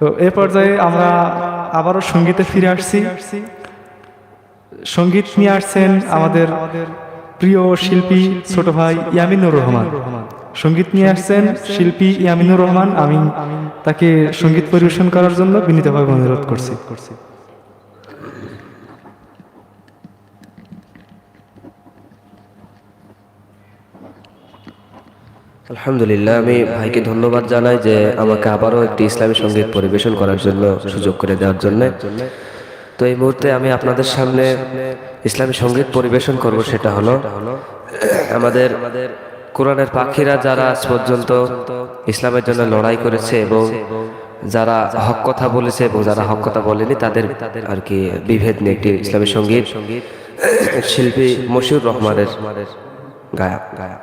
তো এ পর্যায়ে আমরা আবারও সঙ্গীতে ফিরে আসছি। সংগীত নিয়ে আসছেন আমাদের প্রিয় শিল্পী ছোট ভাই ইয়ামিনুর রহমান। সংগীত নিয়ে আসছেন শিল্পী ইয়ামিনুর রহমান। আমি তাকে সংগীত পরিবেশন করার জন্য বিনীতভাবে অনুরোধ করছি। আলহামদুলিল্লাহ, আমি ভাইকে ধন্যবাদ জানাই যে আমাকে আবারও একটি ইসলামী সংগীত পরিবেশন করার জন্য সুযোগ করে দেওয়ার জন্য। তো এই মুহূর্তে আমি আপনাদের সামনে ইসলামী সংগীত পরিবেশন করব, সেটা হলো আমাদের কোরআনের পাখিরা যারা আজ পর্যন্ত ইসলামের জন্য লড়াই করেছে এবং যারা হক কথা বলেছে এবং যারা হক কথা বলেনি, তাদের আর কি বিভেদ নিয়ে একটি ইসলামী সংগীত শিল্পী মশিউর রহমানের গায়ক গায়ক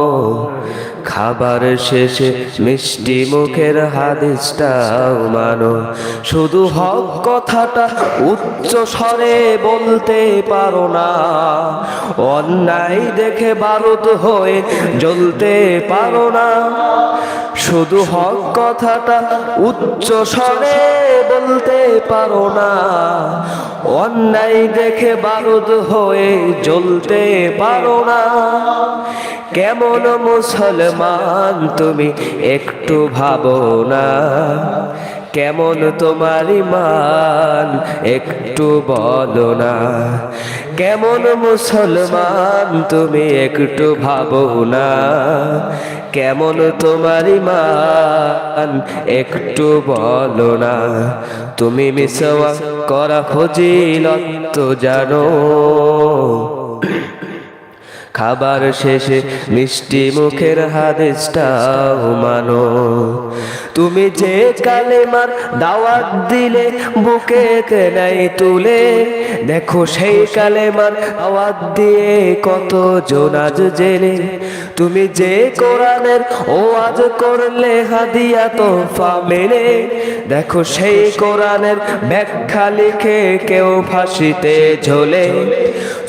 খাবার শেষে মিষ্টি মুখের হাদিসটাও মানো। শুধু হক কথাটা উচ্চ স্বরে বলতে পারো না। অন্যায় দেখে বারুদ হয়ে জ্বলতে পারো না। শুধু হক কথাটা উচ্চ স্বরে বলতে পারো না। অন্যায় দেখে বারুদ হয়ে জ্বলতে পারো না। কেমন মুসলমান তুমি একটু ভাবো না। কেমন তোমার ইমান? একটু বলো না। কেমন মুসলমান? তুমি একটু ভাবো না। কেমন তোমার ইমান? একটু বলো না। তুমি মিসওয়া করা ফজিলত জানো। খাবার শেষে মিষ্টি মুখের হাদিসটাও মানো। তুমি যে কালেমার দাওয়াত দিলে বুকেতে নাই তুলে, দেখো সেই কালেমার আওয়াজ দিয়ে কত জোনাজ জেনে তুমি যে কোরআনের ও আজ করলে, হাদিয়া তো মেলে, দেখো সেই কোরআনের ব্যাখ্যা লিখে কেউ ফাঁসিতে ঝোলে।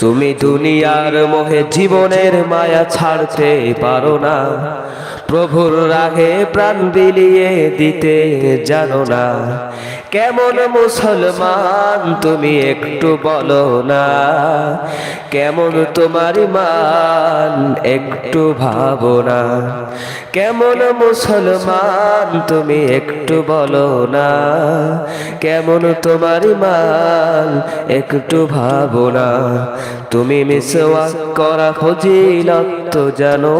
তুমি দুনিয়ার মোহে জীবনের মায়া ছাড়তে পারো না। প্রভুর রাগে প্রাণ বিলিয়ে দিতে জানো না। কেমন মুসলমান তুমি একটু বলো না? কেমন তোমার মান একটু ভাবো না? কেমন মুসলমান তুমি একটু বলো না? কেমন তোমার মান একটু ভাবো না? তুমি মিসওয়া করা ফজিলত তো জানো?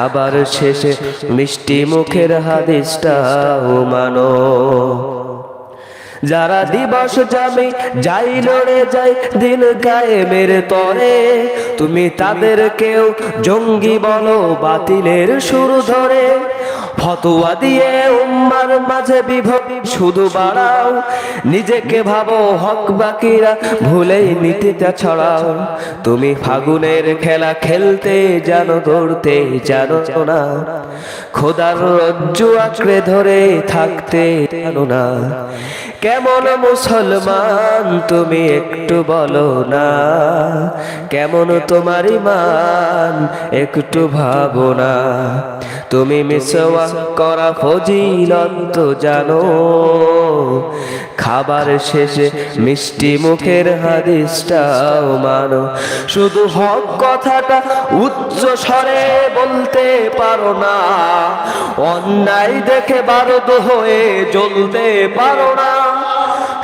খাবার শেষে মিষ্টি মুখের হাদিসটাও মানো। যারা দিবস যাবে যাই লড়ে যাই দিন কায়েমের তরে, তুমি তাদের কেউ জঙ্গি বলো বাতিলের শুরু ধরে। ফতোয়া দিয়ে উম্মার মাঝে বিভব শুধু বাড়াও, নিজেকে ভাবো হক বাকিরা ভুলেই নীতিটা ছড়াও। তুমি ফাগুনের খেলা খেলতে জানো দৌড়তে জানো না, খোদার রজ্জু আঁকড়ে ধরে থাকতে জানো না। কেমন মুসলমান তুমি একটু বলো না। কেমন তোমার ইমান একটু ভাবো না। তুমি মিসওয়া করা ফজিলত জানো। খাবার শেষে মিষ্টি মুখের হাদিসটাও মানো। শুধু হক কথাটা উচ্চ স্বরে বলতে পারো না। অন্যায় দেখে বারদ হয়ে জ্বলতে পারো না।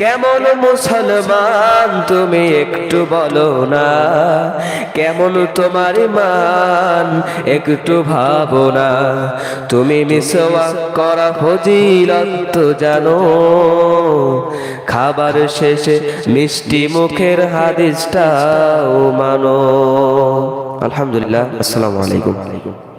কেমন মুসলমান তুমি একটু বলো না? কেমন তোমার মান একটু ভাবো না? তুমি মিসওয়া করা ফজিলত জানো? খাবার শেষে মিষ্টি মুখের হাদিসটা ও মানো। আলহামদুলিল্লাহ, আসসালামু আলাইকুম।